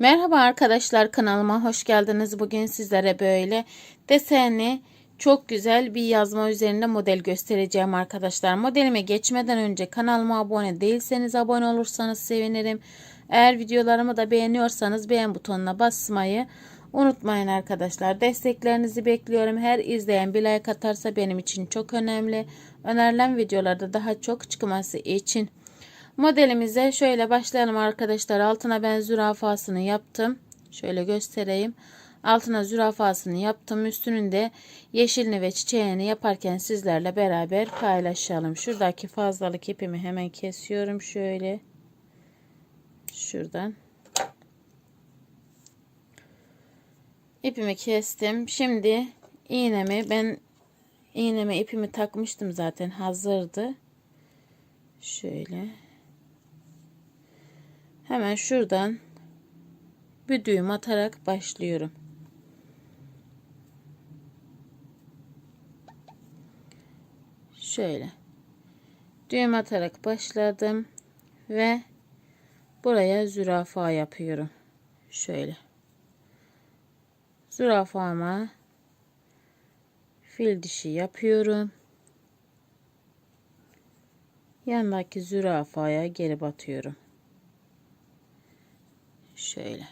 Merhaba arkadaşlar kanalıma hoş geldiniz. Bugün sizlere böyle desenli çok güzel bir yazma üzerinde model göstereceğim arkadaşlar. Modelime geçmeden önce kanalıma abone değilseniz abone olursanız sevinirim. Eğer videolarımı da beğeniyorsanız beğen butonuna basmayı unutmayın arkadaşlar. Desteklerinizi bekliyorum. Her izleyen bir like atarsa benim için çok önemli. Önerilen videolarda daha çok çıkması için Modelimize şöyle başlayalım arkadaşlar. Altına ben zürafasını yaptım. Şöyle göstereyim. Altına zürafasını yaptım. Üstünün de yeşilini ve çiçeğini yaparken sizlerle beraber paylaşalım. Şuradaki fazlalık ipimi hemen kesiyorum. Şöyle. Şuradan. İpimi kestim. Şimdi iğnemi ben iğneme ipimi takmıştım zaten hazırdı. Şöyle. Hemen şuradan bir düğüm atarak başlıyorum. Şöyle. Düğüm atarak başladım ve buraya zürafa yapıyorum. Şöyle. Zürafama fil dişi yapıyorum. Yanındaki zürafaya geri batıyorum. Şöyle.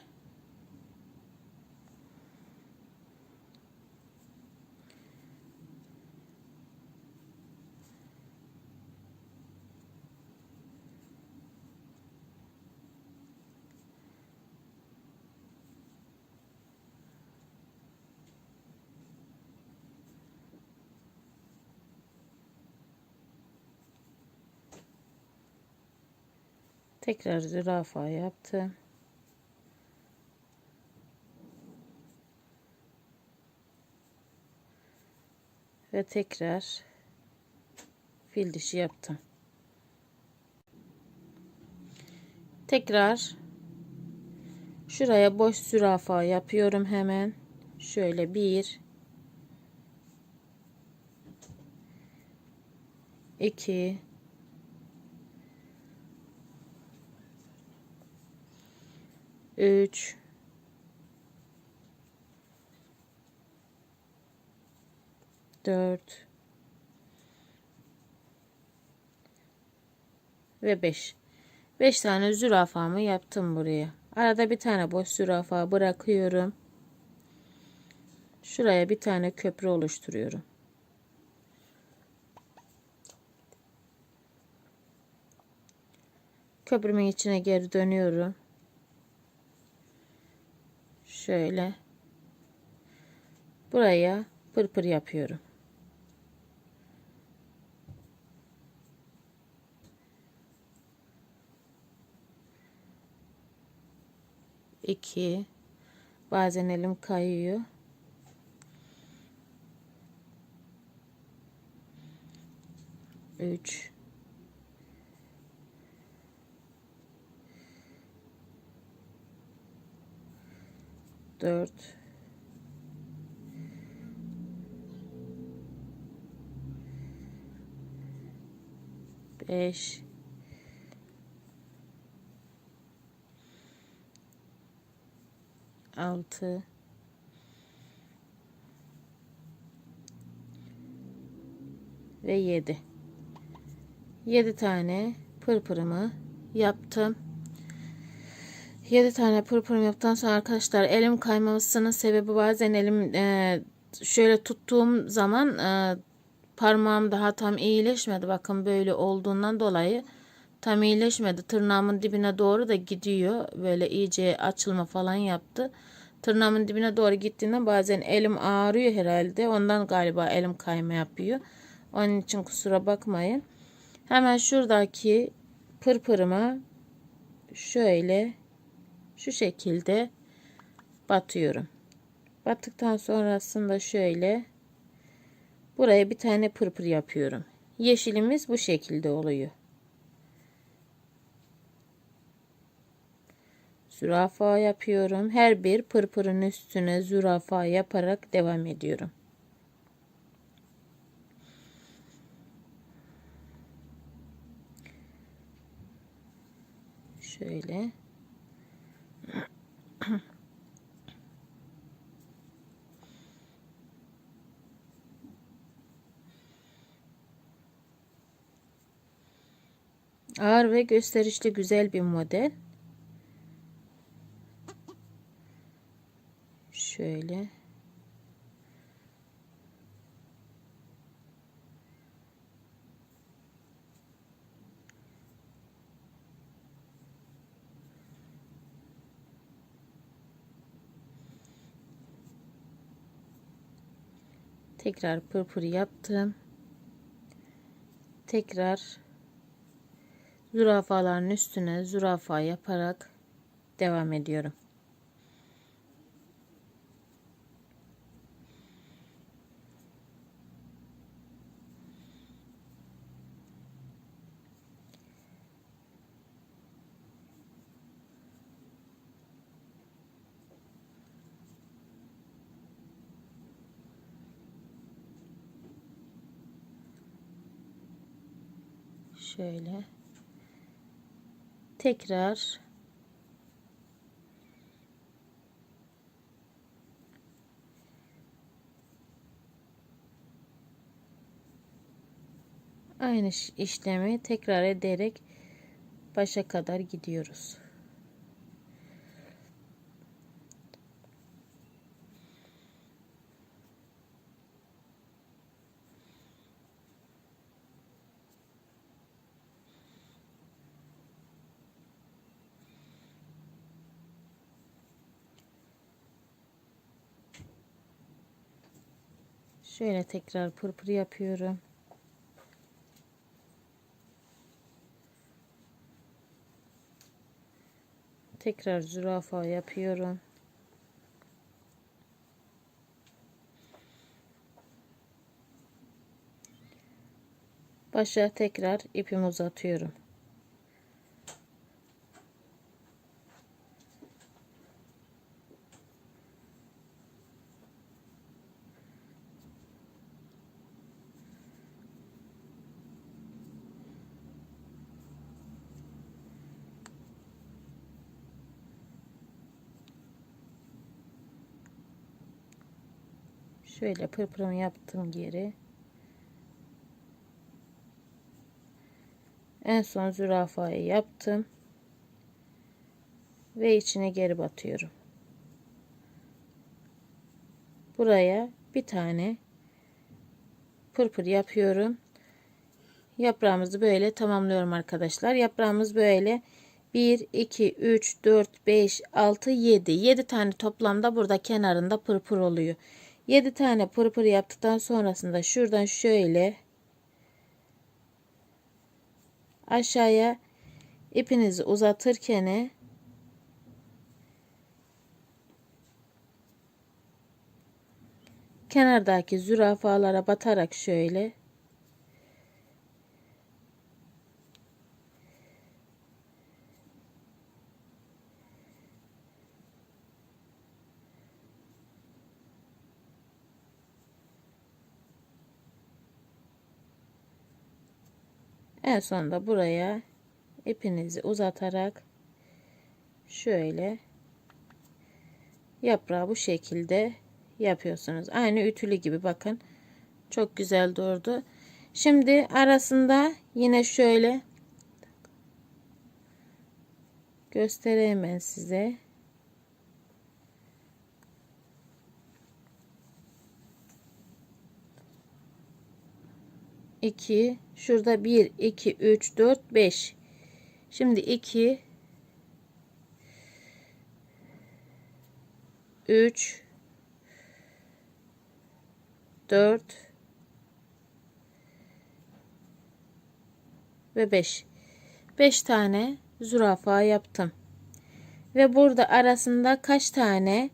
Tekrar zürafa yaptım. Ve tekrar fil dişi yaptım. Tekrar şuraya boş zürafa yapıyorum hemen. Şöyle bir iki üç 4 ve 5. 5 tane zürafamı yaptım buraya. Arada bir tane boş zürafa bırakıyorum. Şuraya bir tane köprü oluşturuyorum. Köprümün içine geri dönüyorum. Şöyle. Buraya pırpır yapıyorum. 2 bazen elim kayıyor. Üç. Dört. Beş. 6 ve 7 7 tane pırpırımı yaptım 7 tane pırpırım yaptıktan sonra arkadaşlar elim kaymamasının sebebi bazen elim e, şöyle tuttuğum zaman e, parmağım daha tam iyileşmedi bakın böyle olduğundan dolayı tam iyileşmedi. Tırnağımın dibine doğru da gidiyor. Böyle iyice açılma falan yaptı. Tırnağımın dibine doğru gittiğinde bazen elim ağrıyor herhalde. Ondan galiba elim kayma yapıyor. Onun için kusura bakmayın. Hemen şuradaki pırpırıma şöyle şu şekilde batıyorum. Battıktan sonrasında şöyle buraya bir tane pırpır yapıyorum. Yeşilimiz bu şekilde oluyor. Zürafa yapıyorum. Her bir pırpırın üstüne zürafa yaparak devam ediyorum. Şöyle. Ağır ve gösterişli güzel bir model. Şöyle. Tekrar pırpır yaptım. Tekrar zürafaların üstüne zürafa yaparak devam ediyorum. Şöyle. Tekrar aynı işlemi tekrar ederek başa kadar gidiyoruz. Şöyle tekrar pırpır yapıyorum. Tekrar zürafa yapıyorum. Başa tekrar ipimi uzatıyorum. Şöyle pırpırımı yaptım geri. En son zürafayı yaptım. Ve içine geri batıyorum. Buraya bir tane pırpır yapıyorum. Yaprağımızı böyle tamamlıyorum arkadaşlar. Yaprağımız böyle 1, 2, 3, 4, 5, 6, 7. 7 tane toplamda burada kenarında pırpır oluyor. 7 tane pırpır yaptıktan sonrasında şuradan şöyle aşağıya ipinizi uzatırken kenardaki zürafalara batarak şöyle En sonunda buraya ipinizi uzatarak şöyle yaprağı bu şekilde yapıyorsunuz. Aynı ütülü gibi bakın. Çok güzel durdu. Şimdi arasında yine şöyle göstereyim ben size. 2 şurada 1 2 3 4 5 şimdi 2 3 4 ve 5 5 tane zürafa yaptım. Ve burada arasında kaç tane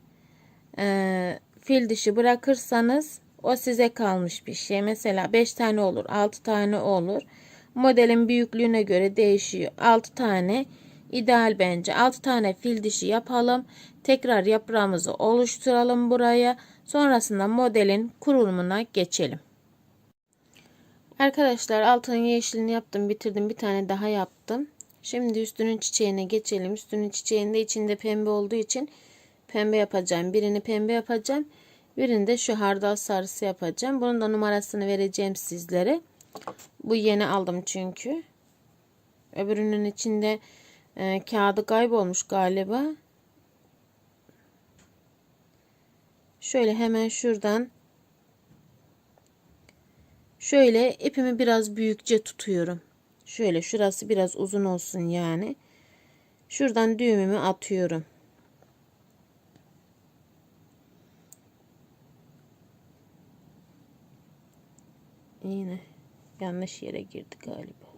e, fil dişi bırakırsanız o size kalmış bir şey. Mesela 5 tane olur, 6 tane olur. Modelin büyüklüğüne göre değişiyor. 6 tane ideal bence. 6 tane fil dişi yapalım. Tekrar yaprağımızı oluşturalım buraya. Sonrasında modelin kurulumuna geçelim. Arkadaşlar altının yeşilini yaptım, bitirdim. Bir tane daha yaptım. Şimdi üstünün çiçeğine geçelim. Üstünün çiçeğinde içinde pembe olduğu için pembe yapacağım. Birini pembe yapacağım. Birini de şu hardal sarısı yapacağım. Bunun da numarasını vereceğim sizlere. Bu yeni aldım çünkü. Öbürünün içinde e, kağıdı kaybolmuş galiba. Şöyle hemen şuradan şöyle ipimi biraz büyükçe tutuyorum. Şöyle şurası biraz uzun olsun yani. Şuradan düğümümü atıyorum. Yine yanlış yere girdi galiba.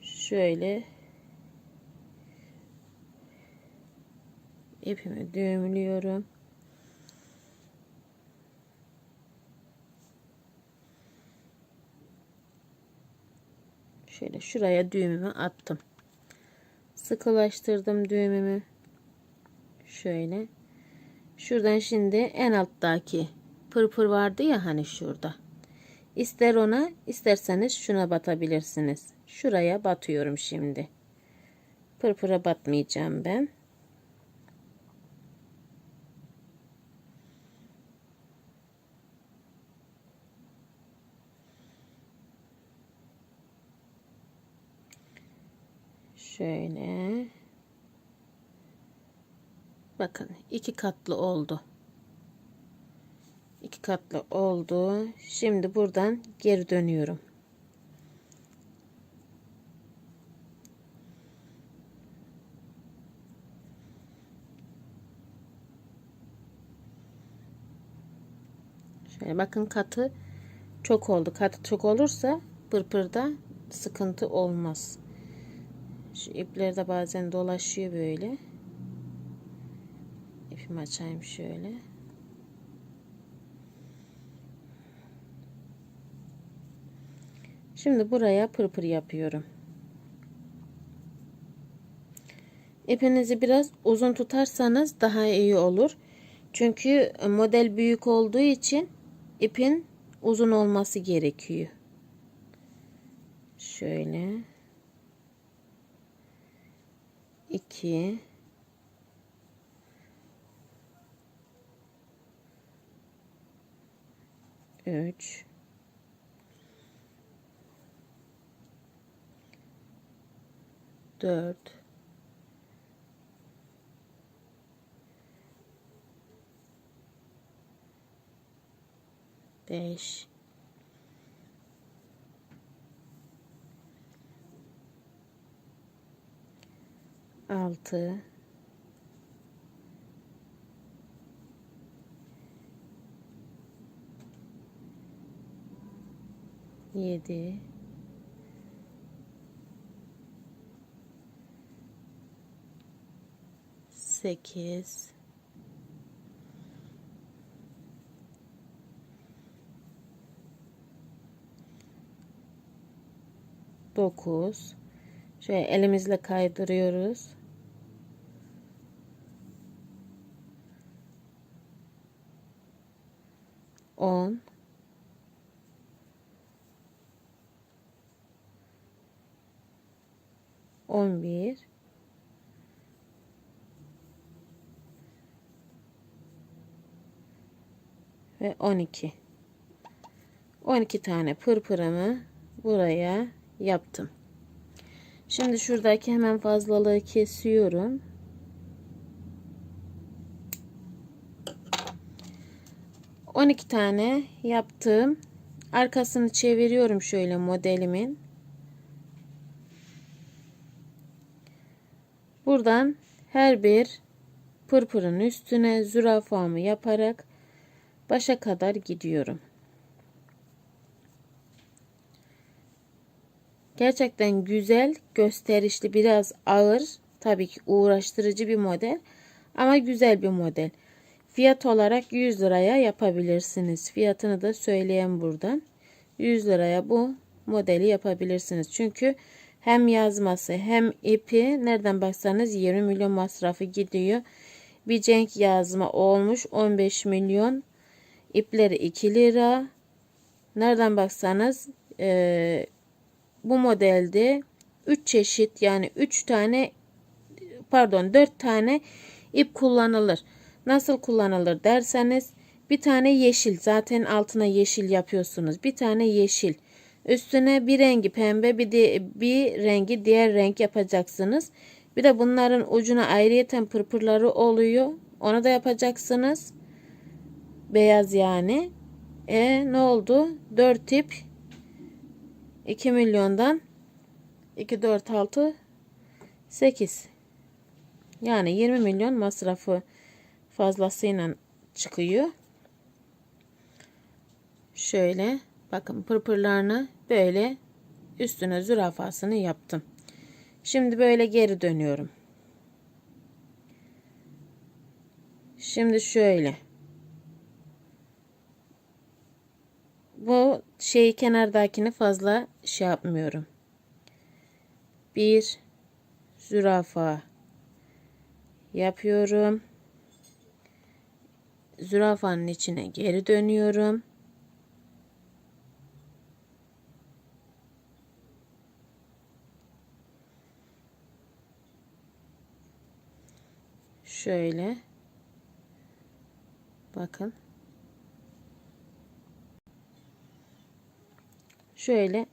Şöyle ipimi düğümlüyorum. Şöyle şuraya düğümümü attım. Sıkılaştırdım düğümümü. Şöyle. Şuradan şimdi en alttaki pırpır vardı ya hani şurada. İster ona isterseniz şuna batabilirsiniz. Şuraya batıyorum şimdi. Pırpıra batmayacağım ben. Şöyle. Bakın iki katlı oldu. İki katlı oldu. Şimdi buradan geri dönüyorum. Şöyle bakın katı çok oldu. Katı çok olursa pırpırda sıkıntı olmaz. Şu ipler de bazen dolaşıyor böyle. İpimi açayım şöyle. Şimdi buraya pırpır yapıyorum. İpinizi biraz uzun tutarsanız daha iyi olur. Çünkü model büyük olduğu için ipin uzun olması gerekiyor. Şöyle. 2 3 4 5 6 7 8 9 Şöyle elimizle kaydırıyoruz. 10 ve 12 12 tane pırpırımı buraya yaptım. Şimdi şuradaki hemen fazlalığı kesiyorum. 12 tane yaptım. Arkasını çeviriyorum şöyle modelimin. Buradan her bir pırpırın üstüne zürafamı yaparak başa kadar gidiyorum. Gerçekten güzel, gösterişli, biraz ağır, tabii ki uğraştırıcı bir model ama güzel bir model. Fiyat olarak 100 liraya yapabilirsiniz. Fiyatını da söyleyeyim buradan. 100 liraya bu modeli yapabilirsiniz. Çünkü hem yazması hem ipi nereden baksanız 20 milyon masrafı gidiyor. Bir cenk yazma olmuş 15 milyon. İpleri 2 lira. Nereden baksanız e, bu modelde 3 çeşit yani 3 tane pardon 4 tane ip kullanılır. Nasıl kullanılır derseniz bir tane yeşil zaten altına yeşil yapıyorsunuz. Bir tane yeşil. Üstüne bir rengi pembe bir de bir rengi diğer renk yapacaksınız. Bir de bunların ucuna ayrıyeten pırpırları oluyor. Onu da yapacaksınız. Beyaz yani. E ne oldu? 4 tip 2 milyondan 2 4 6 8 yani 20 milyon masrafı fazlasıyla çıkıyor. Şöyle bakın pırpırlarını böyle üstüne zürafasını yaptım. Şimdi böyle geri dönüyorum. Şimdi şöyle. Bu şeyi kenardakini fazla şey yapmıyorum. Bir zürafa yapıyorum. Zürafanın içine geri dönüyorum. Şöyle. Bakın. Şöyle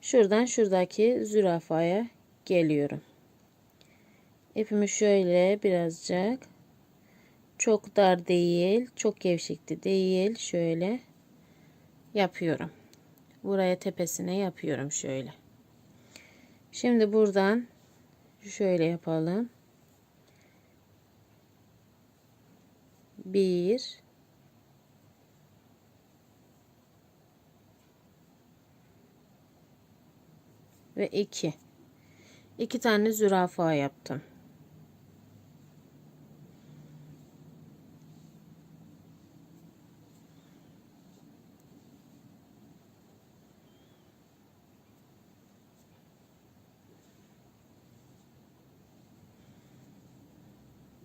şuradan şuradaki zürafaya geliyorum. İpimi şöyle birazcık çok dar değil, çok gevşekti değil. Şöyle yapıyorum. Buraya tepesine yapıyorum şöyle. Şimdi buradan şöyle yapalım. Bir ve iki. İki tane zürafa yaptım.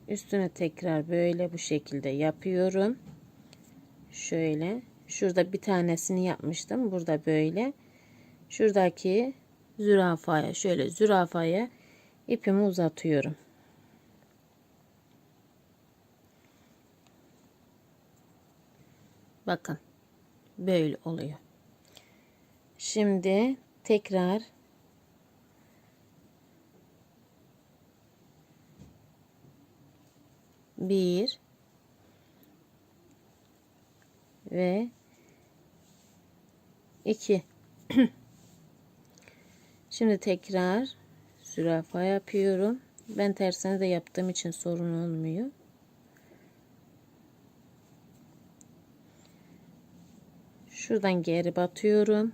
Üstüne tekrar böyle bu şekilde yapıyorum. Şöyle. Şurada bir tanesini yapmıştım. Burada böyle. Şuradaki zürafaya şöyle zürafaya ipimi uzatıyorum. Bakın. Böyle oluyor. Şimdi tekrar bir ve iki. Şimdi tekrar zürafa yapıyorum. Ben tersine de yaptığım için sorun olmuyor. Şuradan geri batıyorum.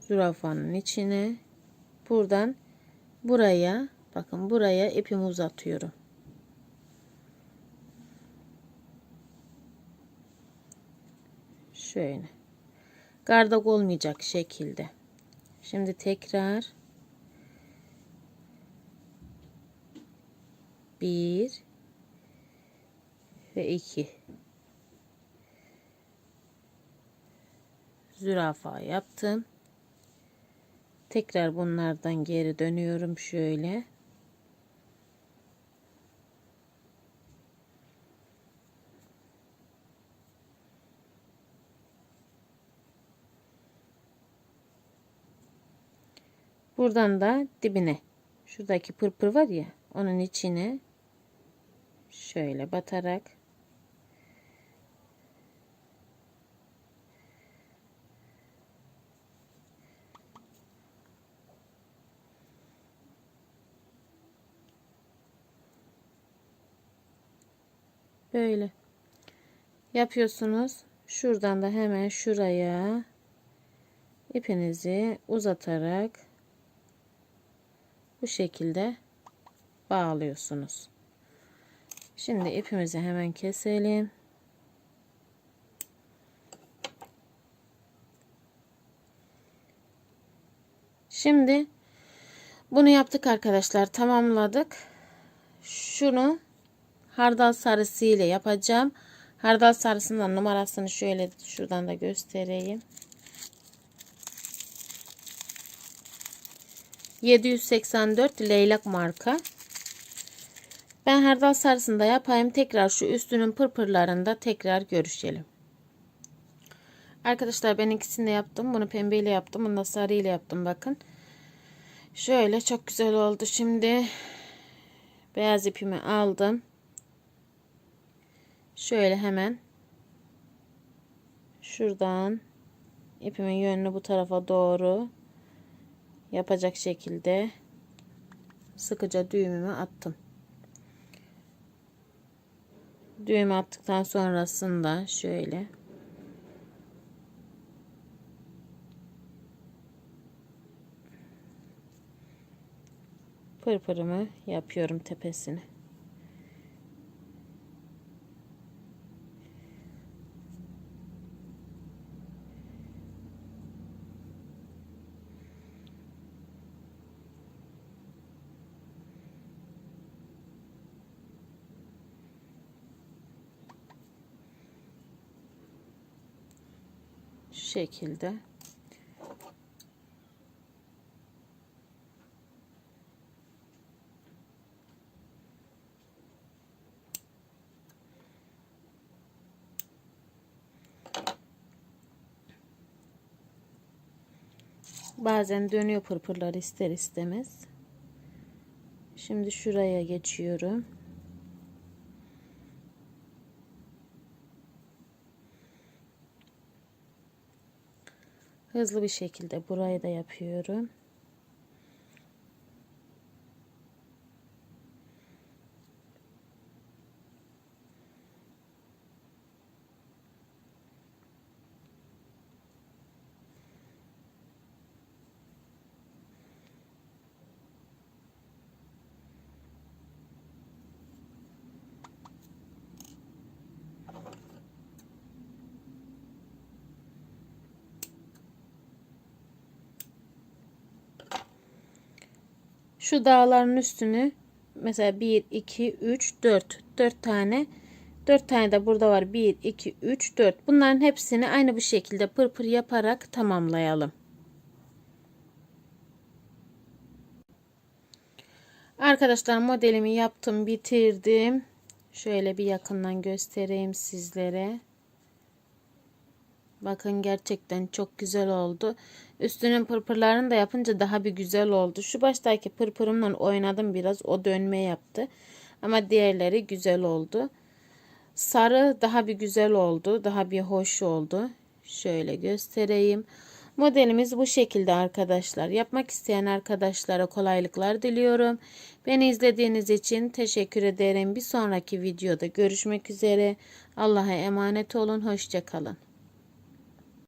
Zürafanın içine. Buradan buraya bakın buraya ipimi uzatıyorum. Şöyle. Gardak olmayacak şekilde. Şimdi tekrar bir ve iki zürafa yaptım. Tekrar bunlardan geri dönüyorum şöyle. Buradan da dibine şuradaki pırpır var ya onun içine şöyle batarak böyle yapıyorsunuz. Şuradan da hemen şuraya ipinizi uzatarak bu şekilde bağlıyorsunuz. Şimdi ipimizi hemen keselim. Şimdi bunu yaptık arkadaşlar. Tamamladık. Şunu hardal sarısı ile yapacağım. Hardal sarısından numarasını şöyle şuradan da göstereyim. 784 leylak marka. Ben hardal sarısında yapayım. Tekrar şu üstünün pırpırlarında tekrar görüşelim. Arkadaşlar ben ikisini de yaptım. Bunu pembeyle yaptım. Bunu da sarıyla yaptım. Bakın. Şöyle çok güzel oldu. Şimdi beyaz ipimi aldım. Şöyle hemen şuradan ipimin yönünü bu tarafa doğru yapacak şekilde sıkıca düğümümü attım. Düğümü attıktan sonrasında şöyle pırpırımı yapıyorum tepesine. Şu şekilde. Bazen dönüyor pırpırlar ister istemez. Şimdi şuraya geçiyorum. Hızlı bir şekilde burayı da yapıyorum. Şu dağların üstünü mesela 1, 2, 3, 4. 4 tane. 4 tane de burada var. 1, 2, 3, 4. Bunların hepsini aynı bu şekilde pırpır yaparak tamamlayalım. Arkadaşlar modelimi yaptım, bitirdim. Şöyle bir yakından göstereyim sizlere. Bakın gerçekten çok güzel oldu. Üstünün pırpırlarını da yapınca daha bir güzel oldu. Şu baştaki pırpırımla oynadım biraz. O dönme yaptı. Ama diğerleri güzel oldu. Sarı daha bir güzel oldu. Daha bir hoş oldu. Şöyle göstereyim. Modelimiz bu şekilde arkadaşlar. Yapmak isteyen arkadaşlara kolaylıklar diliyorum. Beni izlediğiniz için teşekkür ederim. Bir sonraki videoda görüşmek üzere. Allah'a emanet olun. Hoşçakalın.